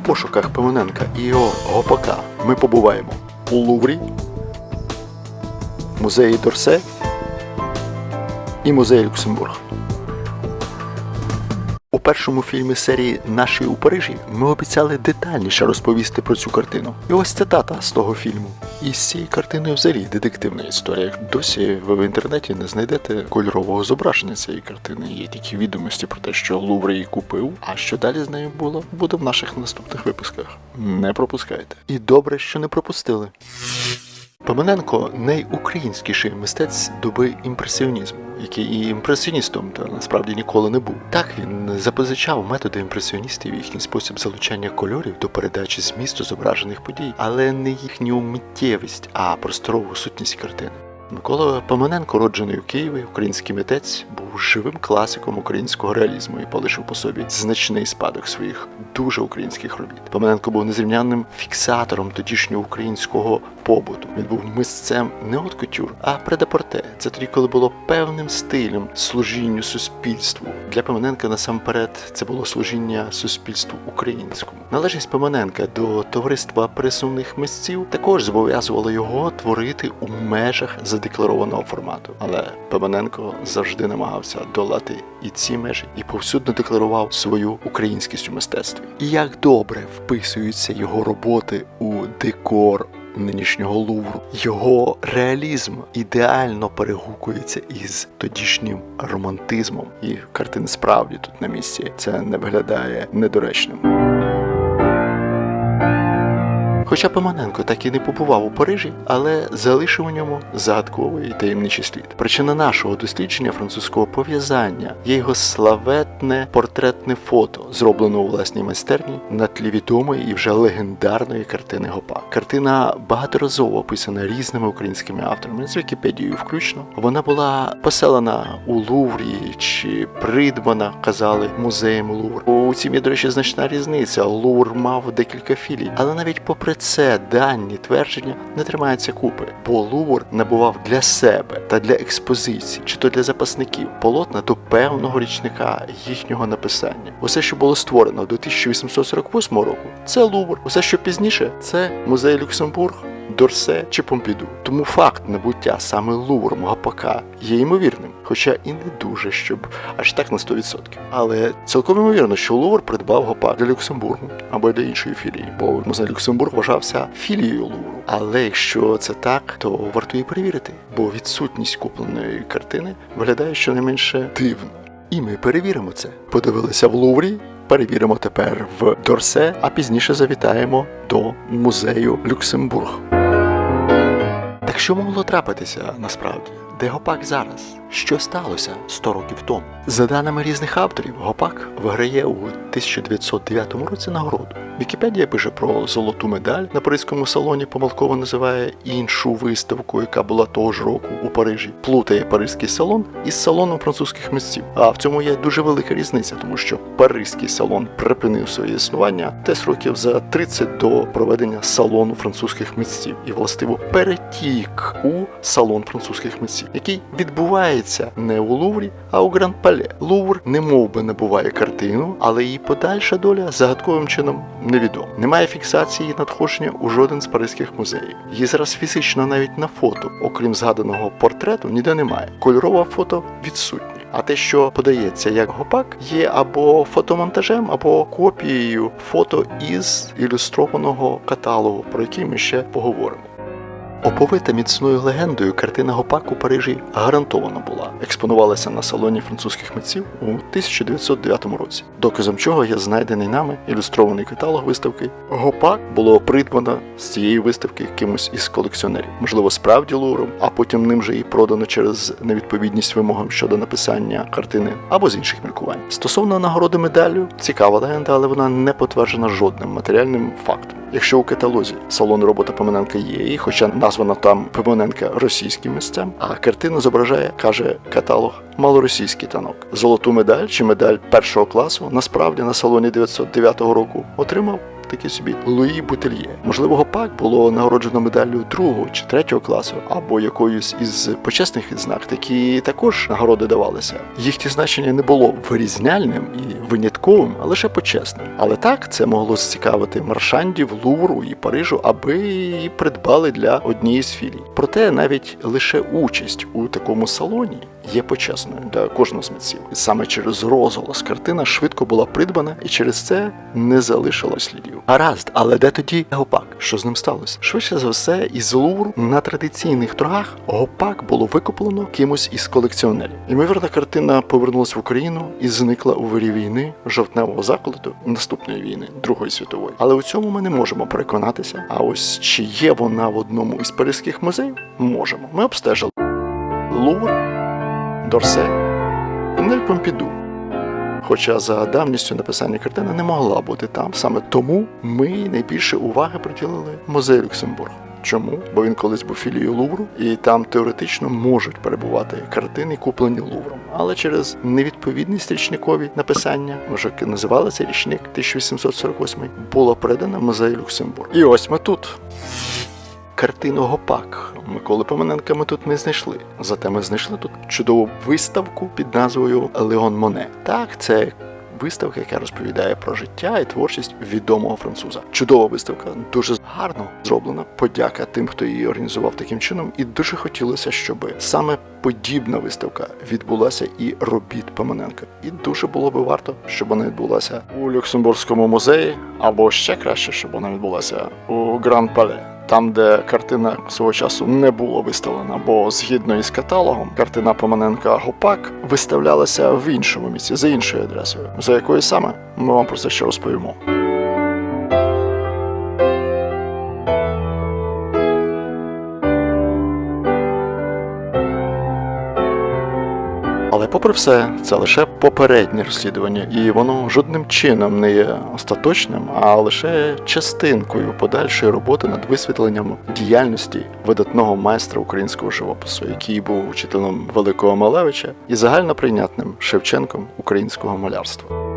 пошуках Пимененка і його гопака ми побуваємо у Луврі, музеї Дорсе і музеї Люксембург. Першому фільмі серії Наші у Парижі ми обіцяли детальніше розповісти про цю картину. І ось цитата з того фільму. І з цією картиною взагалі детективна історія. Досі ви в інтернеті не знайдете кольорового зображення цієї картини. Є тільки відомості про те, що Лувр її купив. А що далі з нею було, буде в наших наступних випусках. Не пропускайте. І добре, що не пропустили. Поминенко найукраїнськіший мистець доби імпресіонізму, який і імпресіоністом та насправді ніколи не був. Так він запозичав методи імпресіоністів, їхній спосіб залучання кольорів до передачі змісту зображених подій, але не їхню миттєвість, а просторову сутність картини. Микола Поминенко, роджений у Києві, український митець, був живим класиком українського реалізму і полишив по собі значний спадок своїх дуже українських робіт. Поминенко був незрівнянним фіксатором тодішнього українського побуту. Він був мисцем не от кутюр, а предапорте. Це тоді, коли було певним стилем служінню суспільству. Для Поминенка насамперед це було служіння суспільству українському. Належність Поминенка до товариства пересувних мисців також зобов'язувала його творити у межах задекларованого формату. Але Пимоненко завжди намагався долати і ці межі, і повсюдно декларував свою українськість у мистецтві. І як добре вписуються його роботи у декор нинішнього Лувру. Його реалізм ідеально перегукується із тодішнім романтизмом, і картини справді тут на місці. Це не виглядає недоречним. Хоча Пимоненко так і не побував у Парижі, але залишив у ньому загадковий і таємничий слід. Причина нашого дослідження французького пов'язання є його славетне портретне фото, зроблене у власній майстерні на тлі відомої і вже легендарної картини Гопа. Картина багаторазово описана різними українськими авторами, з Вікіпедією включно. Вона була поселена у Луврі чи придбана, казали, музеєм Лувр. У цім є, до речі, значна різниця. Лувр мав декілька філій, але навіть попри це дані твердження не тримаються купи, бо Лувр набував для себе та для експозиції, чи то для запасників полотна до певного річника їхнього написання. Усе, що було створено до 1848 року, це Лувр. Усе, що пізніше, це музей Люксембург. Дорсе чи Помпіду. Тому факт набуття саме Лувром Гапака є ймовірним, хоча і не дуже, щоб аж так на 100%. Але цілком ймовірно, що Лувр придбав Гапак для Люксембургу або для іншої філії, бо музей Люксембург вважався філією Лувру. Але якщо це так, то варто і перевірити, бо відсутність купленої картини виглядає щонайменше дивно. І ми перевіримо це. Подивилися в Луврі. Перевіримо тепер в Дорсе, а пізніше завітаємо до музею Люксембург. Так що могло трапитися насправді? Де Гопак зараз? Що сталося 100 років тому? За даними різних авторів, Гопак виграє у 1909 році нагороду. Вікіпедія пише про золоту медаль на Паризькому салоні, помилково називає іншу виставку, яка була того ж року у Парижі. Плутає Паризький салон із салоном французьких митців. А в цьому є дуже велика різниця, тому що Паризький салон припинив своє існування десь років за 30 до проведення салону французьких митців і властиво перетік у салон французьких митців, який відбувається не у Луврі, а у Гранд Пале. Лувр не мов би набуває картину, але її подальша доля загадковим чином невідома. Немає фіксації надходження у жоден з паризьких музеїв. Її зараз фізично навіть на фото, окрім згаданого портрету, ніде немає. Кольорове фото відсутнє. А те, що подається як гопак, є або фотомонтажем, або копією фото із ілюстрованого каталогу, про який ми ще поговоримо. Оповита міцною легендою, картина Гопак у Парижі гарантовано була. Експонувалася на салоні французьких митців у 1909 році. Доказом чого є знайдений нами ілюстрований каталог виставки. Гопак було придбано з цієї виставки кимось із колекціонерів, можливо, справді луром, а потім ним же і продано через невідповідність вимогам щодо написання картини або з інших міркувань. Стосовно нагороди медаллю, цікава легенда, але вона не потверджена жодним матеріальним фактом. Якщо у каталозі салон робота Пимоненка є, і хоча названо там Пимоненка російським місцем, а картину зображає, каже каталог, малоросійський танок. Золоту медаль чи медаль першого класу насправді на салоні 909 року отримав такий собі Луї Бутельє. Можливо, Гопак було нагороджено медаллю другого чи третього класу, або якоюсь із почесних відзнак, такі також нагороди давалися. Їхнє значення не було вирізняльним і винятковим, а лише почесним. Але так це могло зацікавити маршандів Лувру і Парижу, аби її придбали для однієї з філій. Проте навіть лише участь у такому салоні є почесною для кожного з митців. Саме через розголос картина швидко була придбана і через це не залишилось слідів. Гаразд, але де тоді гопак? Що з ним сталося? Швидше за все, із Лувру на традиційних торгах гопак було викуплено кимось із колекціонерів. Ймовірно, картина повернулася в Україну і зникла у вирі війни жовтневого заколоту наступної війни Другої світової. Але у цьому ми не можемо переконатися. А ось чи є вона в одному із паризьких музеїв? Можемо. Ми обстежили Лувр, Дорсе, Тунель Помпіду. Хоча за давністю написання картини не могла бути там. Саме тому ми найбільше уваги приділили музею Люксембург. Чому? Бо він колись був філією Лувру, і там теоретично можуть перебувати картини, куплені Лувром. Але через невідповідність річникові написання, вже називали цей річник 1848, було передано музею Люксембург. І ось ми тут. Картину Гопак Миколи Поминенка ми тут не знайшли. Зате ми знайшли тут чудову виставку під назвою Леон Моне. Так, це виставка, яка розповідає про життя і творчість відомого француза. Чудова виставка, дуже гарно зроблена. Подяка тим, хто її організував таким чином. І дуже хотілося, щоб саме подібна виставка відбулася і робіт Поминенка. І дуже було би варто, щоб вона відбулася у Люксембурзькому музеї, або ще краще, щоб вона відбулася у Гран Пале. Там, де картина свого часу не була виставлена, бо згідно із каталогом, картина Поманенка Гопак виставлялася в іншому місці за іншою адресою. За якою саме ми вам про це ще розповімо. Попри все, це лише попереднє розслідування, і воно жодним чином не є остаточним, а лише частинкою подальшої роботи над висвітленням діяльності видатного майстра українського живопису, який був учителем Великого Малевича і загально прийнятним Шевченком українського малярства.